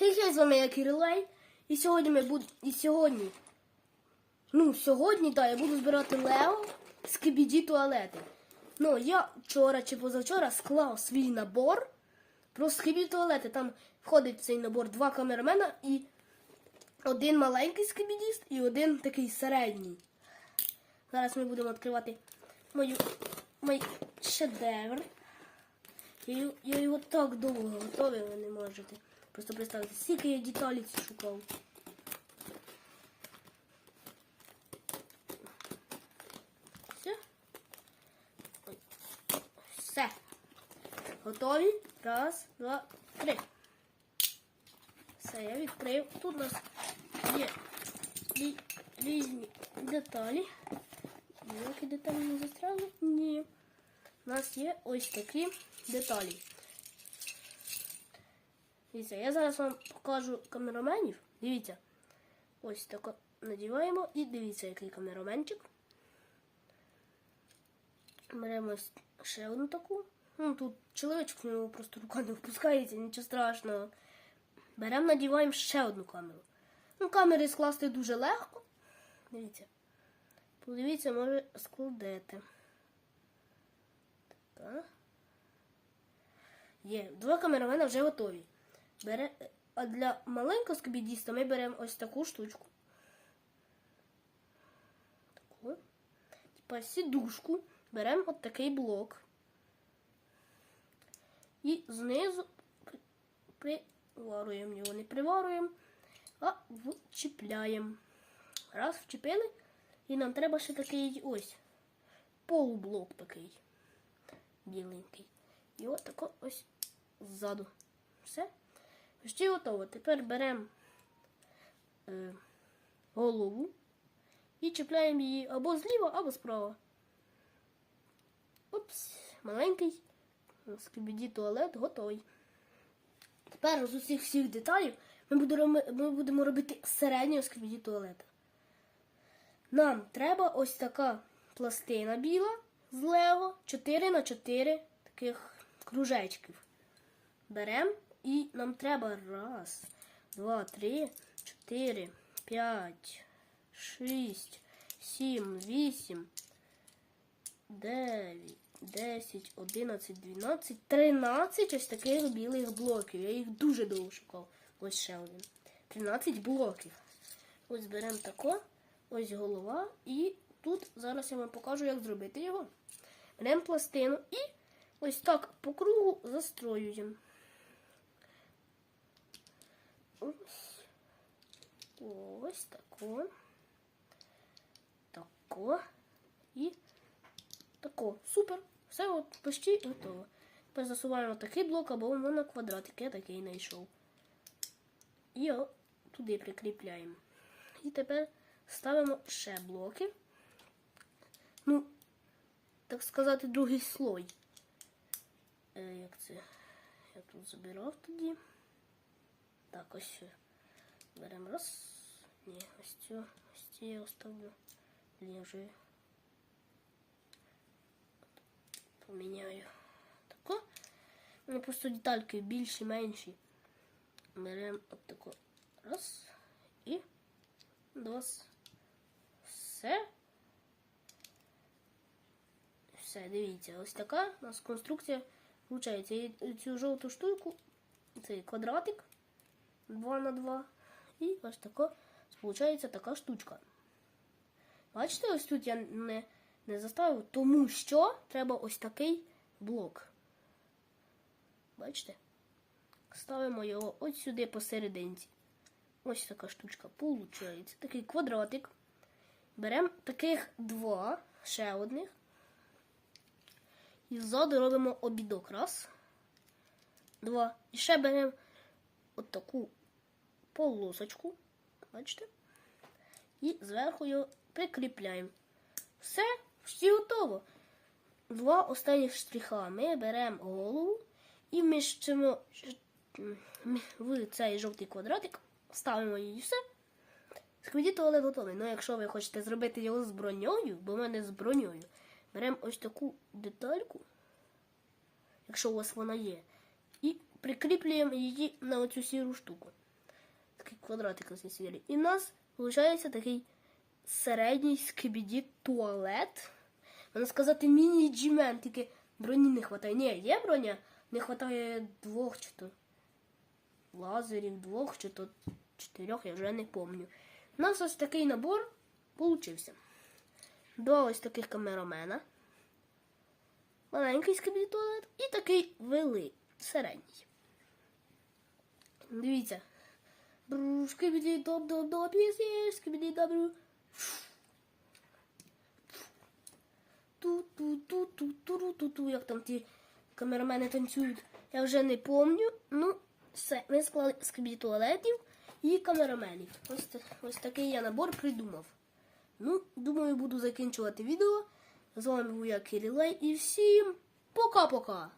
Хей, з вами я Кирилей. І сьогодні ми будемо. І сьогодні. Ну, сьогодні, так, я буду збирати Лео з кибіді туалети. Ну, я вчора чи позавчора склав свій набор про скибі туалети. Там входить в цей набор два камерамена і один маленький скибідіст і один такий середній. Зараз ми будемо відкривати мою, мій шедевр. Я, я його так довго готовив, ви не можете. Просто представити, скільки я деталей шукав. Все. Все. Готові? Раз, два, три. Все, я відкрив. Тут у нас є різні деталі. Ніякі деталі не застрягли? Ні. У нас є ось такі деталі. Дивіться, я зараз вам покажу камераменів. Дивіться. Ось тако надіваємо і дивіться, який камераменчик. Беремо ще одну таку. Ну, тут чоловічок в нього просто рука не впускається, нічого страшного. Беремо, надіваємо ще одну камеру. Ну, камери скласти дуже легко. Дивіться. Подивіться, може складете. Так. Є. Два камерамена вже готові. Бере... А для маленького скобідіста ми беремо ось таку штучку. Таку. Типа сідушку. Беремо от такий блок. І знизу приварюємо його. Не приварюємо, а вчіпляємо. Раз, вчепили. І нам треба ще такий ось полублок такий біленький. І от тако ось ззаду. Все. Почти готово. Тепер беремо е, голову і чіпляємо її або зліва, або справа. Опс, маленький скибіді туалет готовий. Тепер з усіх всіх деталей ми будемо, ми будемо робити середнього скибіді туалета. Нам треба ось така пластина біла з лего 4 на 4 таких кружечків. Беремо і нам треба раз, два, три, чотири, п'ять, шість, сім, вісім, дев'ять, десять, одинадцять, дванадцять, тринадцять ось таких білих блоків. Я їх дуже довго шукав. Ось ще один. 13 блоків. Ось беремо тако, ось голова, і тут зараз я вам покажу, як зробити його. Беремо пластину і ось так по кругу застроюємо. Ось. Ось тако. Тако. І тако. Супер. Все от почти готово. Тепер засуваємо такий блок або на квадратик. Я такий знайшов. І його туди прикріпляємо. І тепер ставимо ще блоки. Ну, так сказати, другий слой. Е, як це? Я тут забирав тоді. Так, ось. Беремо раз. Ні, ось цю, я оставлю. Я поміняю. Тако. У мене просто детальки більші, менші. Беремо от тако. Раз. І два. Все. Все, дивіться, ось така у нас конструкція. І цю жовту штуку, цей квадратик 2 на 2. І ось така, виходить така штучка. Бачите, ось тут я не, не заставив, тому що треба ось такий блок. Бачите? Ставимо його ось сюди посерединці. Ось така штучка виходить. Такий квадратик. Беремо таких два, ще одних. І ззаду робимо обідок. Раз. Два. І ще беремо от таку полосочку. Бачите? І зверху його прикріпляємо. Все, всі готово. Два останніх штриха. Ми беремо голову і вміщимо в цей жовтий квадратик, ставимо її і все. Сквіді туалет готовий. Ну, якщо ви хочете зробити його з броньою, бо в мене з броньою, беремо ось таку детальку, якщо у вас вона є, і прикріплюємо її на оцю сіру штуку. Такий квадратик у нас є. І в нас виходить такий середній скибіді туалет. Можна сказати, міні-джімен, тільки броні не вистачає. Ні, є броня, не вистачає двох чи то лазерів, двох чи то чотирьох, я вже не пам'ятаю. У нас ось такий набор получився. Два ось таких камерамена. Маленький скибіді туалет і такий великий, середній. Дивіться. Скибіді доп доп доп єс скибіді добру. ту ту ту ту ту ту ту як там ті камерамени танцюють. Я вже не пам'ятаю. Ну, все, ми склали скибіді туалетів і камераменів. Ось, ось такий я набор придумав. Ну, думаю, буду закінчувати відео. З вами був я Кирилай і всім пока-пока!